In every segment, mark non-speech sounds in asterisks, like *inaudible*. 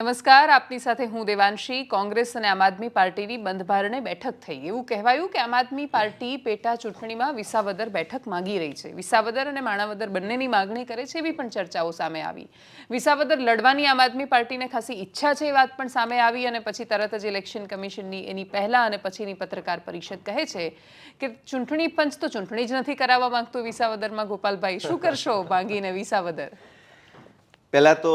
નમસ્કાર, આપની સાથે હું દેવાંશી. કોંગ્રેસ અને આમ આદમી પાર્ટીની બંધબારણે બેઠક થઈ. એવું કહેવાયું કે આમ આદમી પાર્ટી પેટા ચૂંટણીમાં વિસાવદર બેઠક માંગી રહી છે. વિસાવદર અને માણાવદર બંનેની માગણી કરે છે એવી પણ ચર્ચાઓ સામે આવી. વિસાવદર લડવાની આમ આદમી પાર્ટીને ખાસી ઈચ્છા છે એ વાત પણ સામે આવી અને પછી તરત જ ઇલેક્શન કમિશનની એની પહેલા અને પછીની પત્રકાર પરિષદ કહે છે કે ચૂંટણી પંચ તો ચૂંટણી જ નથી કરાવવા માંગતું વિસાવદરમાં. ગોપાલભાઈ, શું કરશો માંગીને વિસાવદર? પહેલાં તો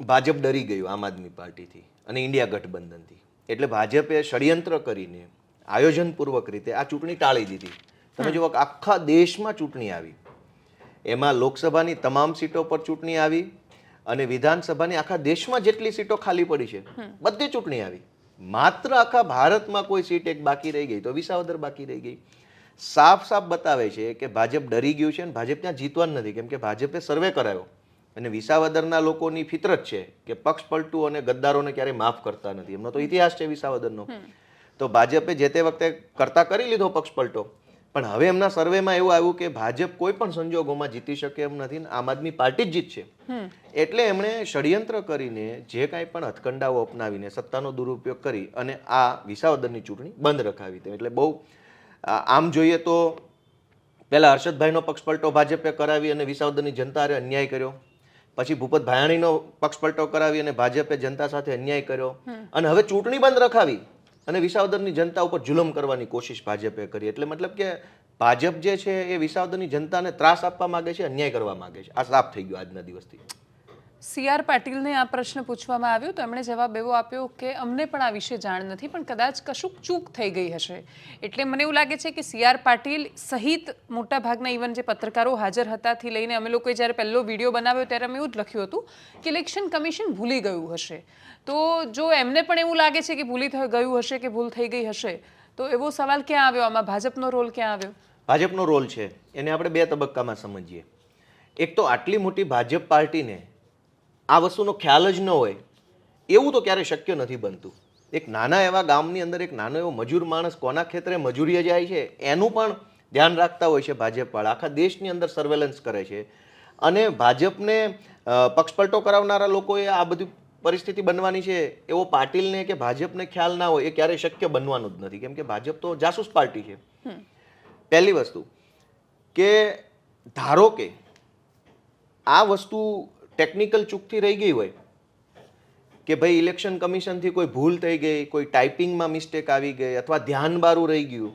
ભાજપ ડરી ગયું આમ આદમી પાર્ટીથી અને ઇન્ડિયા ગઠબંધનથી. એટલે ભાજપે ષડયંત્ર કરીને આયોજનપૂર્વક રીતે આ ચૂંટણી ટાળી દીધી. તમે જુઓ આખા દેશમાં ચૂંટણી આવી. એમાં લોકસભાની તમામ સીટો પર ચૂંટણી આવી અને વિધાનસભાની આખા દેશમાં જેટલી સીટો ખાલી પડી છે બધી ચૂંટણી આવી. માત્ર આખા ભારતમાં કોઈ સીટ એક બાકી રહી ગઈ તો વિસાવદર બાકી રહી ગઈ. સાફ સાફ બતાવે છે કે ભાજપ ડરી ગયું છે અને ભાજપ ત્યાં જીતવાનું નથી. કેમ કે ભાજપે સર્વે કરાયો. અને વિસાવદરના લોકોની ફિતરત છે કે પક્ષ પલટું અને ગદ્દારોને ક્યારેય માફ કરતા નથી. એમનો તો ઇતિહાસ છે વિસાવદરનો. તો ભાજપે જે તે વખતે કરતા કરી લીધો પક્ષ પલટો પણ હવે એમના સર્વેમાં એવું આવ્યું કે ભાજપ કોઈ પણ સંજોગોમાં જીતી શકે એમ નથી ને આમ આદમી પાર્ટી જ જીતશે એટલે એમણે ષડયંત્ર કરીને જે કાંઈ પણ હથકંડાઓ અપનાવીને સત્તાનો દુરુપયોગ કરી અને આ વિસાવદરની ચૂંટણી બંધ રખાવી હતી. એટલે બહુ આમ જોઈએ તો પહેલાં હર્ષદભાઈનો પક્ષપલટો ભાજપે કરાવી અને વિસાવદરની જનતાએ અન્યાય કર્યો. પછી ભૂપત ભાયાણીનો પક્ષપલટો કરાવી અને ભાજપે જનતા સાથે અન્યાય કર્યો. અને હવે ચૂંટણી બંધ રખાવી અને વિસાવદરની જનતા ઉપર જુલમ કરવાની કોશિશ ભાજપે કરી. એટલે મતલબ કે ભાજપ જે છે એ વિસાવદરની જનતાને ત્રાસ આપવા માગે છે અન્યાય કરવા માગે છે. આ સાફ થઈ ગયું આજના દિવસથી. સી આર પાટીલને આ પ્રશ્ન પૂછવામાં આવ્યો. તો એમણે જવાબ એવો આપ્યો કે અમને પણ આ વિશે જાણ નથી, પણ કદાચ કશુંક ચૂક થઈ ગઈ હશે. એટલે મને એવું લાગે છે કે સી આર પાટીલ સહિત મોટાભાગના ઇવન જે પત્રકારો હાજર હતાથી લઈને અમે લોકોએ જ્યારે પહેલો વીડિયો બનાવ્યો ત્યારે અમે એવું જ લખ્યું હતું કે ઇલેક્શન કમિશન ભૂલી ગયું હશે. તો જો એમને પણ એવું લાગે છે કે ભૂલી થઈ ગયું હશે કે ભૂલ થઈ ગઈ હશે, તો એવો સવાલ ક્યાં આવ્યો? આમાં ભાજપનો રોલ ક્યાં આવ્યો? ભાજપનો રોલ છે. એને આપણે બે તબક્કામાં સમજીએ. એક તો આટલી મોટી ભાજપ પાર્ટીને આ વસ્તુનો ખ્યાલ જ ન હોય એવું તો ક્યારેય શક્ય નથી બનતું. એક નાના એવા ગામની અંદર એક નાનો એવો મજૂર માણસ કોના ખેતરે મજૂરીએ જાય છે એનું પણ ધ્યાન રાખતા હોય છે ભાજપવાળા. આખા દેશની અંદર સર્વેલન્સ કરે છે. અને ભાજપને પક્ષપલટો કરાવનારા લોકોએ આ બધી પરિસ્થિતિ બનવાની છે. એવો પાટીલને કે ભાજપને ખ્યાલ ના હોય એ ક્યારેય શક્ય બનવાનું જ નથી. કેમ કે ભાજપ તો જાસૂસ પાર્ટી છે. પહેલી વસ્તુ કે ધારો કે આ વસ્તુ ટેકનિકલ ચૂકથી રહી ગઈ હોય કે ભાઈ ઇલેક્શન કમિશનથી કોઈ ભૂલ થઈ ગઈ કોઈ ટાઈપિંગમાં મિસ્ટેક આવી ગઈ અથવા ધ્યાન બારું રહી ગયું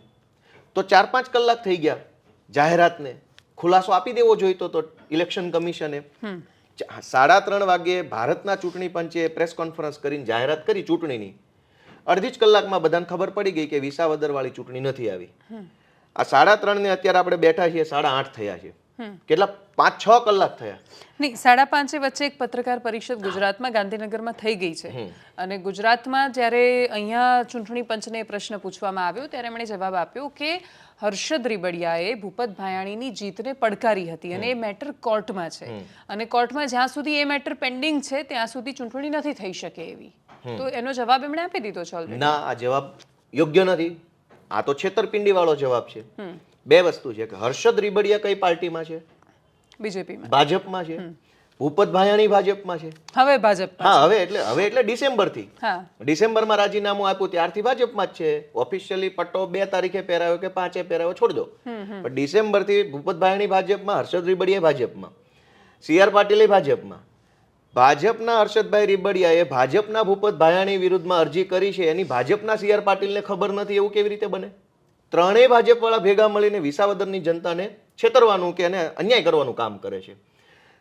તો ચાર પાંચ કલાક થઈ ગયા જાહેરાતને. ખુલાસો આપી દેવો જોઈતો તો ઇલેક્શન કમિશને. સાડા ત્રણ વાગે ભારતના ચૂંટણી પંચે પ્રેસ કોન્ફરન્સ કરીને જાહેરાત કરી ચૂંટણીની. અડધી જ કલાકમાં બધાને ખબર પડી ગઈ કે વિસાવદરવાળી ચૂંટણી નથી આવી. આ સાડા ત્રણ ને અત્યારે આપણે બેઠા છીએ સાડા આઠ થયા છે. કેટલા? પાંચ છ કલાક થયા. નહીં સાડા પાંચે વચ્ચે એક પત્રકાર પરિષદ ગુજરાતમાં ગાંધીનગરમાં થઈ ગઈ છે. અને ગુજરાતમાં જ્યારે અહીંયા ચૂંટણી પંચને પ્રશ્ન પૂછવામાં આવ્યો ત્યારે એમણે જવાબ આપ્યો કે હર્ષદ રીબડિયાએ ભૂપત ભાયાણીની જીતને પડકારી હતી અને એ મેટર કોર્ટમાં છે. અને કોર્ટમાં જ્યાં સુધી એ મેટર પેન્ડિંગ છે ત્યાં સુધી ચૂંટણી નથી થઈ શકે એવી. તો એનો જવાબ એમણે આપી દીધો છે ના આ જવાબ યોગ્ય નથી. આ તો છેતરપિંડી વાળો જવાબ છે. બે વસ્તુ છે કે હર્ષદ રીબડિયા કઈ પાર્ટીમાં છે? બીજેપીમાં. ભાજપમાં છે? ભૂપત ભાયાણી ભાજપમાં છે? હવે ભાજપ હા હવે એટલે હવે એટલે ડિસેમ્બરથી. હા. ડિસેમ્બરમાં રાજીનામું આપ્યું ત્યારથી ભાજપમાં જ છે. ઓફિશિયલી પટ્ટો બે તારીખે પહેરાયો કે પાંચે પહેરાયો છોડ દો. પણ ડિસેમ્બરથી ભૂપત ભાયાણી ભાજપમાં હર્ષદ રીબડિયા ભાજપમાં સી આર પાટીલે ભાજપમાં. ભાજપના હર્ષદભાઈ રીબડિયાએ ભાજપના ભૂપત ભાયાણી વિરુદ્ધમાં અરજી કરી છે. એની ભાજપના સી આર પાટીલને ખબર નથી એવું કેવી રીતે બને? ત્રણેય ભાજપવાળા ભેગા મળીને વિસાવદરની જનતાને છેતરવાનું કે એને અન્યાય કરવાનું કામ કરે છે.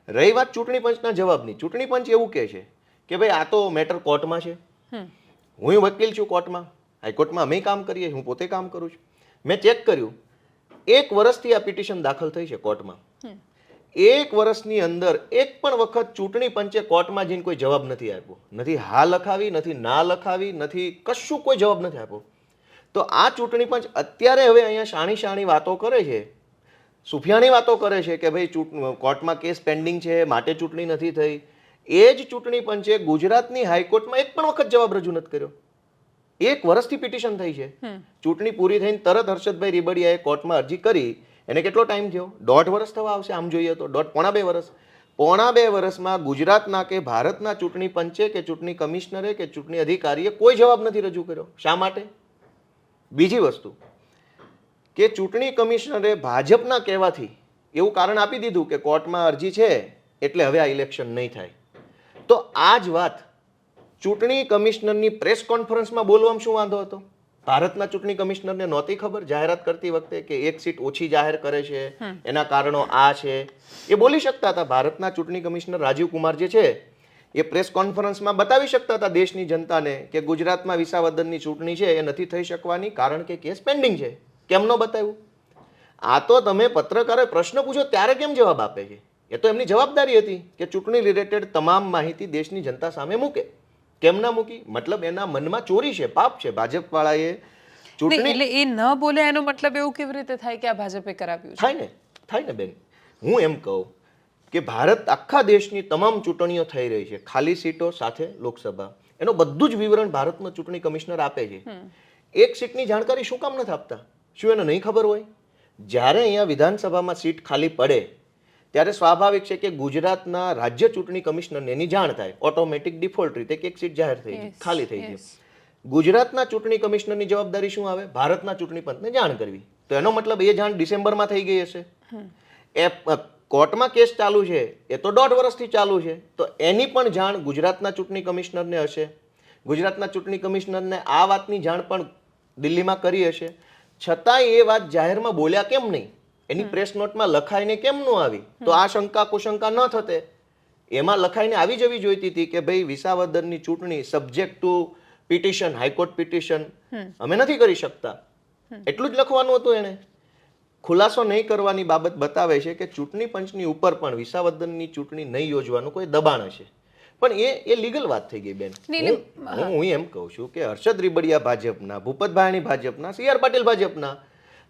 રહી વાત ચૂંટણી પંચના જવાબની. ચૂંટણી પંચ એવું કહે છે કે ભાઈ આ તો મેટર કોર્ટમાં છે. હું વકીલ છું કોર્ટમાં. હાઈકોર્ટમાં અમે કામ કરીએ હું પોતે કામ કરું છું. મેં ચેક કર્યું એક વર્ષથી આ પિટિશન દાખલ થઈ છે કોર્ટમાં. એક વર્ષની અંદર એક પણ વખત ચૂંટણી પંચે કોર્ટમાં જઈને કોઈ જવાબ નથી આપ્યો. નથી હા લખાવી નથી ના લખાવી નથી કશું કોઈ જવાબ નથી આપ્યો. તો આ ચૂંટણી પંચ અત્યારે હવે અહીંયા શાણી શાણી વાતો કરે છે. સુફિયાણી વાતો કરે છે કે ભાઈ ચૂંટ કોર્ટમાં કેસ પેન્ડિંગ છે માટે ચૂંટણી નથી થઈ. એ જ ચૂંટણી પંચે ગુજરાતની હાઈકોર્ટમાં એક પણ વખત જવાબ રજૂ નથી કર્યો. એક વર્ષથી પિટિશન થઈ છે. ચૂંટણી પૂરી થઈને તરત હર્ષદભાઈ રીબડિયાએ કોર્ટમાં અરજી કરી. એને કેટલો ટાઈમ થયો? દોઢ વર્ષ થવા આવશે આમ જોઈએ તો. દોઢ પોણા બે વર્ષ. પોણા બે વર્ષમાં ગુજરાતના કે ભારતના ચૂંટણી પંચે કે ચૂંટણી કમિશનરે કે ચૂંટણી અધિકારીએ કોઈ જવાબ નથી રજૂ કર્યો. શા માટે? બીજી વસ્તુ કે ચૂંટણી કમિશનરે ભાજપના કહેવાથી એવું કારણ આપી દીધું કે કોર્ટમાં અરજી છે એટલે હવે આ ઇલેક્શન નહીં થાય. તો આ જ વાત ચૂંટણી કમિશનરની પ્રેસ કોન્ફરન્સમાં બોલવામાં શું વાંધો હતો? ભારતના ચૂંટણી કમિશનરને નહોતી ખબર જાહેરાત કરતી વખતે કે એક સીટ ઓછી જાહેર કરે છે એના કારણો આ છે. એ બોલી શકતા હતા. ભારતના ચૂંટણી કમિશનર રાજીવ કુમાર જે છે એ પ્રેસ કોન્ફરન્સમાં બતાવી શકતા હતા દેશની જનતાને કે ગુજરાતમાં વિસાવદનની ચૂંટણી છે એ નથી થઈ શકવાની કારણ કે કેસ પેન્ડિંગ છે. કેમ ન બતાવ્યું? આ તો તમે પત્રકારોએ પ્રશ્ન પૂછો ત્યારે કેમ જવાબ આપે છે? એ તો એમની જવાબદારી હતી કે ચૂંટણી રિલેટેડ તમામ માહિતી દેશની જનતા સામે મૂકે. કેમ ના મૂકી? મતલબ એના મનમાં ચોરી છે પાપ છે. ભાજપવાળાએ ચૂંટણી એટલે એ ન બોલે એનો મતલબ એવું કેવી રીતે થાય કે આ ભાજપે કરાવ્યું થાય ને થાય ને બેન. હું એમ કહું કે ભારત આખા દેશની તમામ ચૂંટણીઓ થઈ રહી છે. ખાલી સીટો સાથે લોકસભા. એનો બધું જ વિવરણ ભારતનો ચૂંટણી કમિશનર આપે છે. એક સીટની જાણકારી શું કામ નથી આપતા? શું એને નહીં ખબર હોય? જ્યારે અહીંયા વિધાનસભામાં સીટ ખાલી પડે ત્યારે સ્વાભાવિક છે કે ગુજરાતના રાજ્ય ચૂંટણી કમિશનરને એની જાણ થાય. ઓટોમેટિક ડિફોલ્ટ રીતે કે એક સીટ જાહેર થઈ ખાલી થઈ ગઈ. ગુજરાતના ચૂંટણી કમિશનરની જવાબદારી શું આવે? ભારતના ચૂંટણી પંચને જાણ કરવી. તો એનો મતલબ એ જાણ ડિસેમ્બરમાં થઈ ગઈ હશે. એ કોર્ટમાં કેસ ચાલુ છે એ તો દોઢ વર્ષથી ચાલુ છે. તો એની પણ જાણ ગુજરાતના ચૂંટણી કમિશનરને હશે. ગુજરાતના ચૂંટણી કમિશનરને આ વાતની જાણ પણ દિલ્હીમાં કરી હશે. છતાંય એ વાત જાહેરમાં બોલ્યા કેમ નહીં? એની પ્રેસ નોટમાં લખાઈને કેમ ન આવી? તો આ શંકા કુશંકા ન થતે. એમાં લખાઈને આવી જવી જોઈતી હતી કે ભાઈ વિસાવદરની ચૂંટણી subject to petition high court petition અમે નથી કરી શકતા. એટલું જ લખવાનું હતું એને ખુલાસો નહીં કરવાની બાબત બતાવે છે કે ચૂંટણી પંચની ઉપર પણ વિસાવદનની ચૂંટણી નહીં યોજવાનું કોઈ દબાણ હશે. પણ એ એ લીગલ વાત થઈ ગઈ બેન. હું હું એમ કહું છું કે હર્ષદ રીબડિયા ભાજપના ભૂપતભાઈની ભાજપના સી આર પાટીલ ભાજપના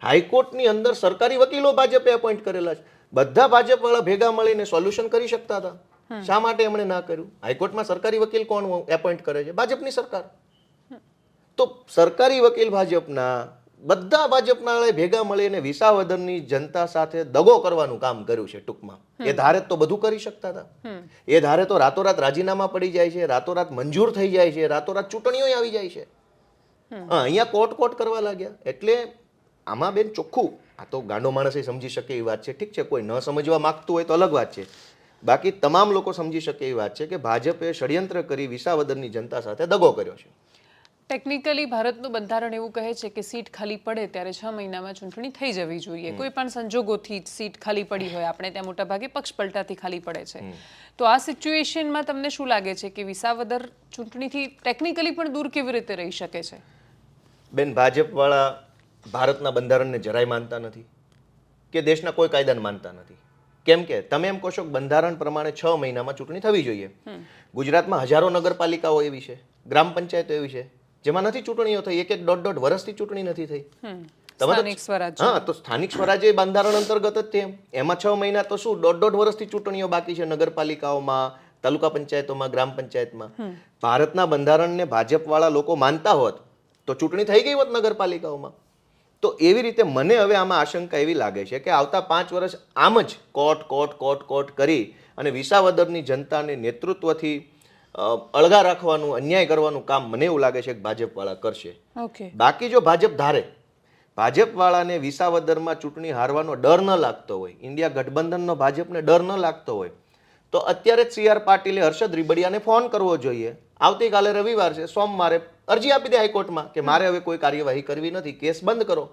હાઈકોર્ટની અંદર સરકારી વકીલો ભાજપે એપોઇન્ટ કરેલા છે. બધા ભાજપવાળા ભેગા મળીને સોલ્યુશન કરી શકતા હતા. શા માટે એમણે ના કર્યું? હાઈકોર્ટમાં સરકારી વકીલ કોણ એપોઇન્ટ કરે છે? ભાજપની સરકાર. તો સરકારી વકીલ ભાજપના બધા ભાજપના ભેગા મળીને વિસાવદનની જનતા સાથે દગો કરવાનું કામ કર્યું છે ટૂંકમાં. એ ધારે તો બધું કરી શકતા હતા. એ ધારે તો રાતોરાત રાજીનામા પડી જાય છે રાતોરાત મંજૂર થઈ જાય છે રાતોરાત ચૂંટણીઓ આવી જાય છે. હા અહીંયા કોટ કોટ કરવા લાગ્યા. એટલે આમાં બેન ચોખ્ખું. આ તો ગાંડો માણસ સમજી શકે એવી વાત છે. ઠીક છે કોઈ ન સમજવા માંગતું હોય તો અલગ વાત છે. બાકી તમામ લોકો સમજી શકે એવી વાત છે કે ભાજપે ષડયંત્ર કરી વિસાવદનની જનતા સાથે દગો કર્યો છે. ટેકનિકલી ભારતનું બંધારણ એવું કહે છે કે સીટ ખાલી પડે ત્યારે છ મહિનામાં ચૂંટણી થઈ જવી જોઈએ. કોઈ પણ સંજોગોથી સીટ ખાલી પડી હોય. આપણે ત્યાં મોટાભાગે પક્ષ પલટાથી ખાલી પડે છે. તો આ સિચ્યુએશનમાં તમને શું લાગે છે કે વિસાવદર ચૂંટણીથી ટેકનિકલી પણ દૂર કેવી રીતે રહી શકે છે? બેન ભાજપવાળા ભારતના બંધારણને જરાય માનતા નથી કે દેશના કોઈ કાયદાને માનતા નથી. કેમ કે તમે એમ કહો છો કે બંધારણ પ્રમાણે છ મહિનામાં ચૂંટણી થવી જોઈએ. ગુજરાતમાં હજારો નગરપાલિકાઓ એવી છે ગ્રામ પંચાયતો એવી છે જેમાં નથી ચૂંટણીઓ થઈ એક એક દોઢ દોઢ વર્ષથી ચૂંટણી નથી થઈ. સ્થાનિક સ્વરાજ હા તો સ્થાનિક સ્વરાજ્ય બંધારણ અંતર્ગત જ છે એમાં. છ મહિના તો શું દોઢ દોઢ વર્ષથી ચૂંટણીઓ બાકી છે નગરપાલિકાઓમાં તાલુકા પંચાયતોમાં ગ્રામ પંચાયતમાં. ભારતના બંધારણને ભાજપવાળા લોકો માનતા હોત તો ચૂંટણી થઈ ગઈ હોત નગરપાલિકાઓમાં. તો એવી રીતે મને હવે આમાં આશંકા એવી લાગે છે કે આવતા પાંચ વર્ષ આમ જ કોટ કોટ કોટ કોટ કરી અને વિસાવદરની જનતાને નેતૃત્વથી અળગા રાખવાનું અન્યાય કરવાનું કામ મને એવું લાગે છે કે ભાજપવાળા કરશે. ઓકે. બાકી જો ભાજપ ધારે ભાજપવાળાને વિસાવદરમાં ચૂંટણી હારવાનો ડર ન લાગતો હોય ઇન્ડિયા ગઠબંધનનો ભાજપને ડર ન લાગતો હોય તો અત્યારે જ સી આર પાટીલે હર્ષદ રીબડિયાને ફોન કરવો જોઈએ. આવતીકાલે રવિવાર છે સોમવારે અરજી આપી દે હાઈકોર્ટમાં કે મારે હવે કોઈ કાર્યવાહી કરવી નથી કેસ બંધ કરો.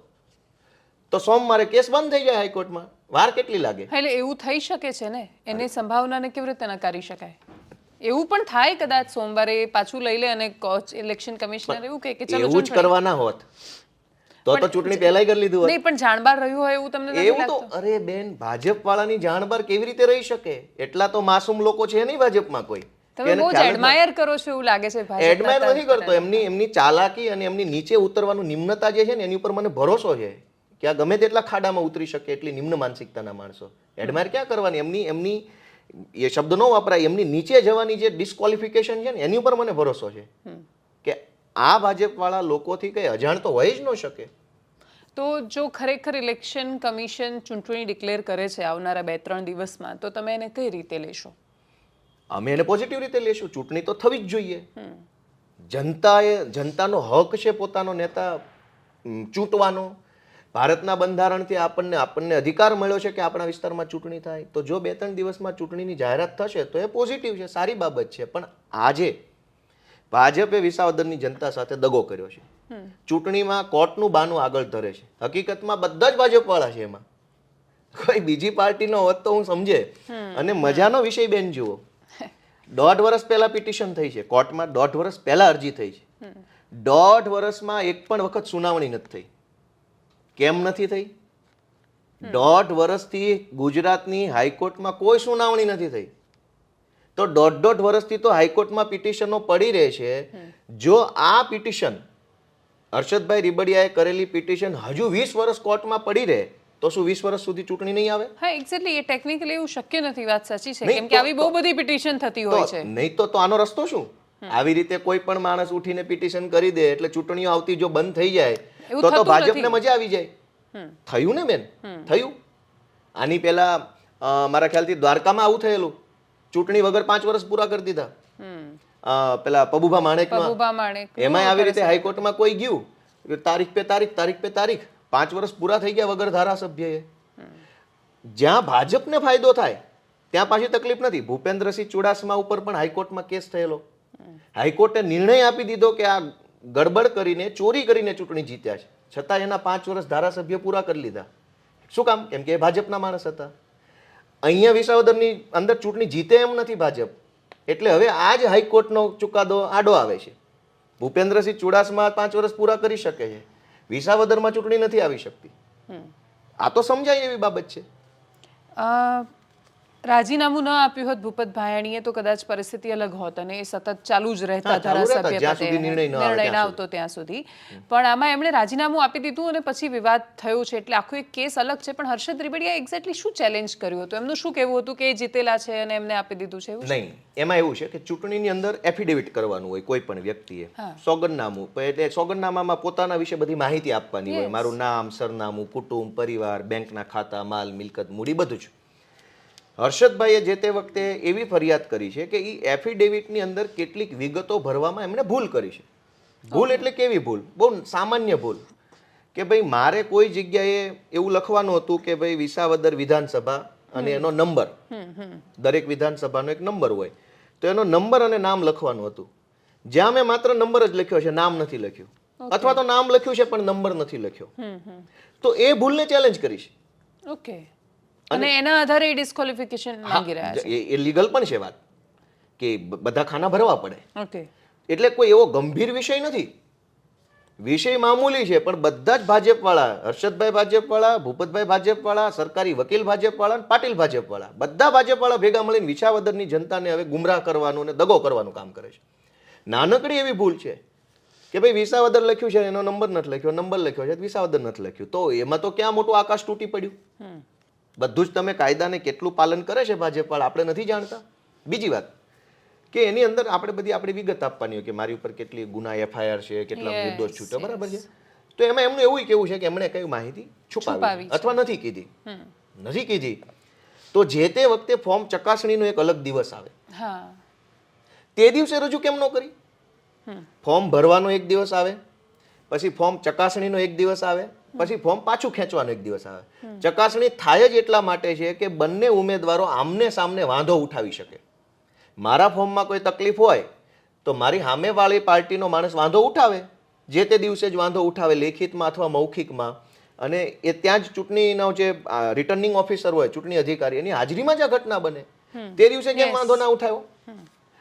તો સોમવારે કેસ બંધ થઈ જાય હાઈકોર્ટમાં. વાર કેટલી લાગે? એટલે એવું થઈ શકે છે ને? એની સંભાવનાને કેવી રીતે નકારી શકાય? એવું પણ થાય કદાચ સોમવારે પાછું લઈ લે અને ઇલેક્શન કમિશનર એવું કહે કે ચલો એવું જ કરવાના હોત. તો તો ચૂંટણી પહેલાય કરી લીધું હોત. નહીં પણ જાણબાર રહ્યું હોય એવું તમને એવું તો અરે બેન ભાજપ વાળાની જાણબાર કેવી રીતે રહી શકે? એટલા તો માસૂમ લોકો છે નહીં ભાજપમાં કોઈ. તમે બહુ જ એડમાયર કરો છો એવું લાગે છે એડમાયર નથી કરતો. એમની એમની ચાલાકી અને એમની નીચે ઉતરવાનું નિમ્નતા જે છે ને એની ઉપર મને ભરોસો છે કે આ ગમે તેટલા ખાડામાં ઉતરી શકે એટલી નિમ્ન માનસિકતાના માણસો. એડમાયર ક્યાં કરવાની? એમની એમની એ શબ્દ ન વપરાય એમની નીચે જવાની જે ડિસ્કવોલિફિકેશન છે ને એની ઉપર મને ભરોસો છે. કે આ ભાજપવાળા લોકોથી કંઈ અજાણ તો હોય જ ન શકે. તો જો ખરેખર ઇલેક્શન કમિશન ચૂંટણી ડિક્લેર કરે છે આવનારા બે ત્રણ દિવસમાં તો તમે એને કઈ રીતે લેશો? અમે એને પોઝિટિવ રીતે લેશું. ચૂંટણી તો થવી જ જોઈએ. જનતાએ જનતાનો હક છે પોતાનો નેતા ચૂંટવાનો. ભારતના બંધારણથી આપણને આપણને અધિકાર મળ્યો છે કે આપણા વિસ્તારમાં ચૂંટણી થાય. તો જો બે ત્રણ દિવસમાં ચૂંટણીની જાહેરાત થશે તો એ પોઝિટિવ છે સારી બાબત છે. પણ આજે ભાજપે વિસાવદરની જનતા સાથે દગો કર્યો છે. ચૂંટણીમાં કોર્ટનું બાનું આગળ ધરે છે. હકીકતમાં બધા જ ભાજપવાળા છે એમાં. કોઈ બીજી પાર્ટીનો હોત તો હું સમજે. અને મજાનો વિષય બેન જુઓ. દોઢ વર્ષ પહેલા પિટિશન થઈ છે. કોર્ટમાં દોઢ વર્ષ પહેલા અરજી થઈ છે. દોઢ વર્ષમાં એક પણ વખત સુનાવણી નથી થઈ. કેમ નથી થઈ? દોઢ વર્ષથી ગુજરાતની હાઈકોર્ટમાં કોઈ સુનાવણી નથી થઈ. તો દોઢ દોઢ વર્ષથી તો હાઈકોર્ટમાં પિટિશનો પડી રહે છે. જો આ પિટિશન હર્ષદભાઈ રીબડિયાએ કરેલી પિટિશન હજુ વીસ વર્ષ કોર્ટમાં પડી રહે તો શું વીસ વર્ષ સુધી ચૂંટણી નહીં આવે? હા એક્ઝેક્ટલી એ ટેકનિકલી એવું શક્ય નથી વાત સાચી છે. કેમ કે આવી બહુ બધી પિટિશન થતી હોય છે. નહીં તો તો આનો રસ્તો શું? આવી રીતે કોઈ પણ માણસ ઉઠીને પિટિશન કરી દે એટલે ચૂંટણીઓ આવતી જો બંધ થઈ જાય તો તો ભાજપને મજા આવી જાય. થયું ને બેન? થયું. આની પહેલા મારા ખ્યાલથી દ્વારકામાં આવું થયેલું. ચૂંટણી વગર પાંચ વર્ષ પૂરા કરી દીધા. પેલા પબુભા માણેક. એમાં આવી રીતે હાઈકોર્ટમાં કોઈ ગયું? તારીખ પે તારીખ તારીખ પે તારીખ. પાંચ વર્ષ પૂરા થઈ ગયા વગર ધારાસભ્યએ. જ્યાં ભાજપને ફાયદો થાય ત્યાં પાછી તકલીફ નથી. ભૂપેન્દ્રસિંહ ચુડાસમા ઉપર પણ હાઈકોર્ટમાં કેસ થયેલો. હાઈકોર્ટે નિર્ણય આપી દીધો કે આ ગડબડ કરીને ચોરી કરીને ચૂંટણી જીત્યા છે. છતાં એના પાંચ વર્ષ ધારાસભ્ય પૂરા કરી લીધા. શું કામ? કેમ કે એ ભાજપના માણસ હતા. અહીંયા વિસાવદરની અંદર ચૂંટણી જીતે એમ નથી ભાજપ. એટલે હવે આ જ હાઈકોર્ટનો ચુકાદો આડો આવે છે. ભૂપેન્દ્રસિંહ ચુડાસમા પાંચ વર્ષ પૂરા કરી શકે છે. વિસાવદરમાં ચૂંટણી નથી આવી શકતી. આ તો સમજાય એવી બાબત છે. રાજીનામું ન આપ્યું હોત ભૂપત ભાયાણીએ તો કદાચ પરિસ્થિતિ અલગ હોત અને એ સતત ચાલુ જ રહેતા ધારાસભ્ય નિર્ણય ન આવતો ત્યાં સુધી. પણ આમાં એમણે રાજીનામું આપી દીધું અને પછી વિવાદ થયો છે એટલે આખો એક કેસ અલગ છે પણ હર્ષદ ત્રિવેદીએ એક્ઝેક્ટલી શું ચેલેન્જ કર્યું હતું? એમનું શું કહેવું હતું કે એ જીતેલા છે અને એમને આપી દીધું છે એવું નહીં એમાં એવું છે કે ચૂંટણીની અંદર એફિડેવિટ કરવાનું હોય કોઈ પણ વ્યક્તિએ. સોગંદનામું પ- એટલે સોગંદનામામાં પોતાના વિશે બધી માહિતી આપવાની હોય. મારું નામ સરનામું કુટુંબ પરિવાર બેંકના ખાતા માલ મિલકત મૂડી બધું જ. હર્ષદભાઈએ જે તે વખતે એવી ફરિયાદ કરી છે કે એ એફિડેવિટની અંદર કેટલીક વિગતો ભરવામાં એમણે ભૂલ કરી છે. ભૂલ એટલે કેવી ભૂલ? બહુ સામાન્ય ભૂલ. કે ભાઈ મારે કોઈ જગ્યાએ એવું લખવાનું હતું કે ભાઈ વિસાવદર વિધાનસભા અને એનો નંબર. દરેક વિધાનસભાનો એક નંબર હોય. તો એનો નંબર અને નામ લખવાનું હતું. જ્યાં મેં માત્ર નંબર જ લખ્યો છે નામ નથી લખ્યું. અથવા તો નામ લખ્યું છે પણ નંબર નથી લખ્યો. તો એ ભૂલને ચેલેન્જ કરીશ ઓકે અને એના આધારે ડિસ્કોલિફિકેશન માંગી રહ્યા છે. એ લીગલ પણ છે વાત. કે બધા ખાના ભરવા પડે. ઓકે. એટલે કોઈ એવો ગંભીર વિષય નથી. વિષય મામૂલી છે પણ બધા જ ભાજપવાળા હર્ષદભાઈ ભાજપવાળા ભૂપતભાઈ ભાજપવાળા સરકારી વકીલ ભાજપવાળા અને પાટીલ ભાજપવાળા બધા ભાજપવાળા ભેગા મળીને વિછાવદરની જનતાને હવે ગુમરાહ કરવાનું અને દગો કરવાનું કામ કરે છે. નાનકડી એવી ભૂલ છે કે ભાઈ વિસાવદર લખ્યું છે એનો નંબર નથી લખ્યો નંબર લખ્યો છે વિસાવદર નથી લખ્યું. તો એમાં તો ક્યાં મોટું આકાશ તૂટી પડ્યું? બધું જ તમે કાયદાને કેટલું પાલન કરે છે ભાજપવાળા આપણે નથી જાણતા? બીજી વાત કે એની અંદર આપણે બધી આપણી વિગત આપવાની હોય કે મારી ઉપર કેટલી ગુના એફઆઈઆર છે કેટલા નિર્દોષ છૂટ્યો બરાબર છે? તો એમાં એમનું એવું કેવું છે કે એમણે કઈ માહિતી છુપાવી અથવા નથી કીધી. નથી કીધી. તો જે તે વખતે ફોર્મ ચકાસણીનો એક અલગ દિવસ આવે. તે દિવસે રજૂ કેમ ન કરી? ફોર્મ ભરવાનો એક દિવસ આવે પછી ફોર્મ ચકાસણીનો એક દિવસ આવે પછી ફોર્મ પાછું ખેંચવાનો એક દિવસ આવે. ચકાસણી થાય જ એટલા માટે છે કે બંને ઉમેદવારો આમને સામને વાંધો ઉઠાવી શકે. મારા ફોર્મમાં કોઈ તકલીફ હોય તો મારી સામેવાળી પાર્ટીનો માણસ વાંધો ઉઠાવે. જે તે દિવસે જ વાંધો ઉઠાવે લેખિતમાં અથવા મૌખિકમાં. અને એ ત્યાં જ ચૂંટણીનો જે રિટર્નિંગ ઓફિસર હોય ચૂંટણી અધિકારી એની હાજરીમાં જ આ ઘટના બને. તે દિવસે કેમ વાંધો ના ઉઠાવ્યો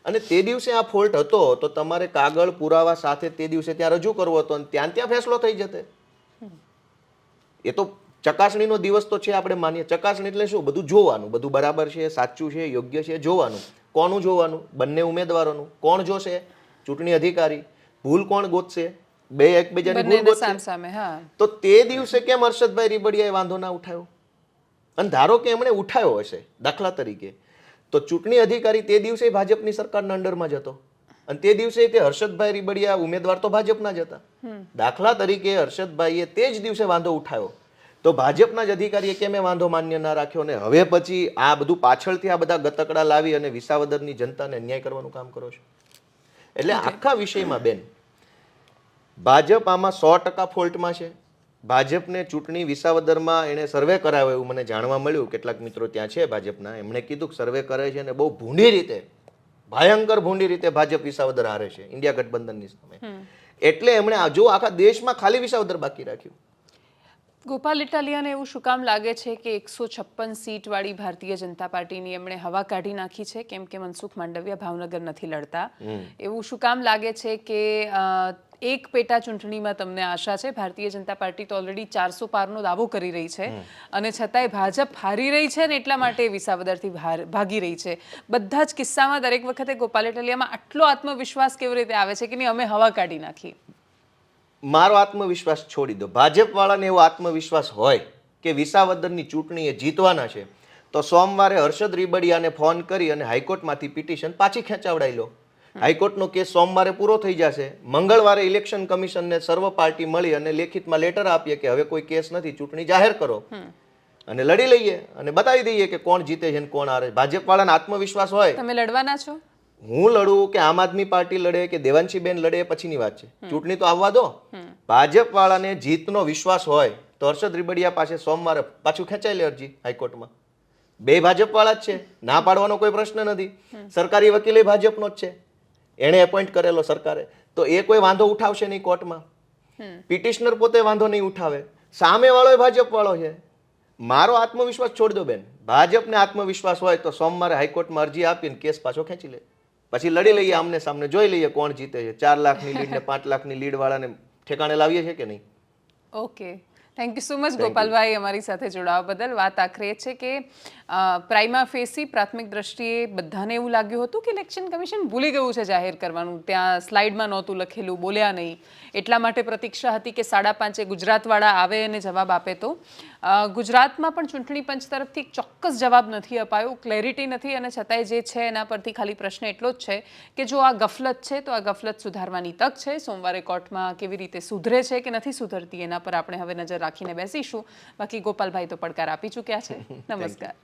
અને તે દિવસે આ ફોલ્ટ હતો તો તમારે કાગળ પુરાવા સાથે તે દિવસે ત્યાં રજૂ કરવો હતો અને ત્યાં ત્યાં ફેસલો થઈ જતે. એ તો ચકાસણીનો દિવસ તો છે આપણે માનીએ. ચકાસણી એટલે શું? બધું જોવાનું. બધું બરાબર છે સાચું છે યોગ્ય છે જોવાનું. કોનું જોવાનું? બંને ઉમેદવારોનું. કોણ જોશે? ચૂંટણી અધિકારી. ભૂલ કોણ ગોતશે? બે એકબીજાની ભૂલ ગોતશે? તો તે દિવસે કેમ હર્ષદભાઈ રીબડિયાએ વાંધો ના ઉઠાવ્યો અને ધારો કે એમણે ઉઠાવ્યો હશે દાખલા તરીકે. તો ચૂંટણી અધિકારી તે દિવસે ભાજપની સરકારના અંડરમાં જ હતો. અને તે દિવસે તે હર્ષદભાઈ રીબડિયા ઉમેદવાર તો ભાજપના જ હતા. દાખલા તરીકે હર્ષદભાઈએ તે જ દિવસે વાંધો ઉઠાવ્યો. તો ભાજપના જ અધિકારીએ કેમ એ વાંધો માન્ય ના રાખ્યો ને હવે પછી આ બધું પાછળથી આ બધા ગતકડા લાવી અને વિસાવદરની જનતાને અન્યાય કરવાનું કામ કરો છો? એટલે આખા વિષયમાં બેન ભાજપ આમાં સો ટકા ફોલ્ટમાં છે. ભાજપને ચૂંટણી વિસાવદરમાં એણે સર્વે કરાવ્યો એવું મને જાણવા મળ્યું. કેટલાક મિત્રો ત્યાં છે ભાજપના. એમણે કીધું કે સર્વે કરે છે અને બહુ ભૂંડી રીતે ભયંકર ભૂંડી રીતે ભાજપ વિસાવદર હારે છે. ઇન્ડિયા ગઠબંધનની સામે. એટલે એમણે જો આખા દેશમાં ખાલી વિસાવદર બાકી રાખ્યું ગોપાલ ઇટાલિયાને એવું શું કામ લાગે છે કે એકસો છપ્પન સીટવાળી ભારતીય જનતા પાર્ટીની એમણે હવા કાઢી નાખી છે? કેમ કે મનસુખ માંડવિયા ભાવનગર નથી લડતા. એવું શું કામ લાગે છે કે એક પેટા ચૂંટણીમાં તમને આશા છે? ભારતીય જનતા પાર્ટી તો ઓલરેડી ચારસો પારનો દાવો કરી રહી છે. અને છતાંય ભાજપ હારી રહી છે ને એટલા માટે વિસાવદરથી ભાગી રહી છે. બધા જ કિસ્સામાં દરેક વખતે ગોપાલ ઇટાલિયામાં આટલો આત્મવિશ્વાસ કેવી રીતે આવે છે કે નહીં? અમે હવા કાઢી નાખી. મારો આત્મવિશ્વાસ છોડી દો. ભાજપવાળાને એવો આત્મવિશ્વાસ હોય કે વિસાવદરની ચૂંટણી એ જીતવાના છે તો સોમવારે હર્ષદ રીબડિયાને ફોન કરી અને હાઈકોર્ટમાંથી પિટિશન પાછી ખેંચાવડાવી લો. હાઈકોર્ટનો કેસ સોમવારે પૂરો થઈ જશે. મંગળવારે ઇલેક્શન કમિશનને સર્વ પાર્ટી મળી અને લેખિતમાં લેટર આપીએ કે હવે કોઈ કેસ નથી ચૂંટણી જાહેર કરો. અને લડી લઈએ અને બતાવી દઈએ કે કોણ જીતે છે અને કોણ હારે. ભાજપ વાળાને આત્મવિશ્વાસ હોય. તમે લડવાના છો? હું લડું કે આમ આદમી પાર્ટી લડે કે દેવાંશીબેન લડે પછીની વાત છે. ચૂંટણી તો આવવા દો. ભાજપ વાળાને જીતનો વિશ્વાસ હોય તો હર્ષદ રીબડિયા પાસે સોમવારે પાછું ખેંચાઈ લે અરજી હાઈકોર્ટમાં. બે ભાજપ વાળા જ છે. ના પાડવાનો કોઈ પ્રશ્ન નથી. સરકારી વકીલે ભાજપનો જ છે. એણે એપોઇન્ટ કરેલો સરકારે. તો એ કોઈ વાંધો ઉઠાવશે નહીં કોર્ટમાં. પિટિશનર પોતે વાંધો નહીં ઉઠાવે. સામે વાળો ભાજપ વાળો છે. મારો આત્મવિશ્વાસ છોડી દો બેન. ભાજપને આત્મવિશ્વાસ હોય તો સોમવારે હાઈકોર્ટમાં અરજી આપીને કેસ પાછો ખેંચી લે. પછી લડી લઈએ આમને સામને જોઈ લઈએ કોણ જીતે છે. ચાર લાખની લીડ ને પાંચ લાખની લીડ વાળાને ઠેકાણે લાવીએ છે કે નહીં? Okay thank you so much Gopalbhai અમારી સાથે જોડાવા બદલ. વાત આખરે છે કે પ્રાઇમા ફેસી પ્રાથમિક દ્રષ્ટિએ બધાને એવું લાગ્યું હતું કે ઇલેક્શન કમિશન ભૂલી ગયું છે જાહેર કરવાનું? ત્યાં સ્લાઇડમાં નહોતું લખેલું બોલ્યા નહીં. એટલા માટે પ્રતીક્ષા હતી કે સાડા પાંચે ગુજરાતવાળા આવે અને જવાબ આપે તો. ગુજરાતમાં પણ ચૂંટણી પંચ તરફથી ચોક્કસ જવાબ નથી અપાયો ક્લેરિટી નથી અને છતાંય જે છે એના પરથી ખાલી પ્રશ્ન એટલો જ છે કે જો આ ગફલત છે તો આ ગફલત સુધારવાની તક છે સોમવારે કોર્ટમાં કેવી રીતે સુધરે છે કે નથી સુધરતી એના પર આપણે હવે નજર રાખીને બેસીશું. બાકી ગોપાલભાઈ તો પડકાર આપી ચૂક્યા છે. *laughs* નમસ્કાર.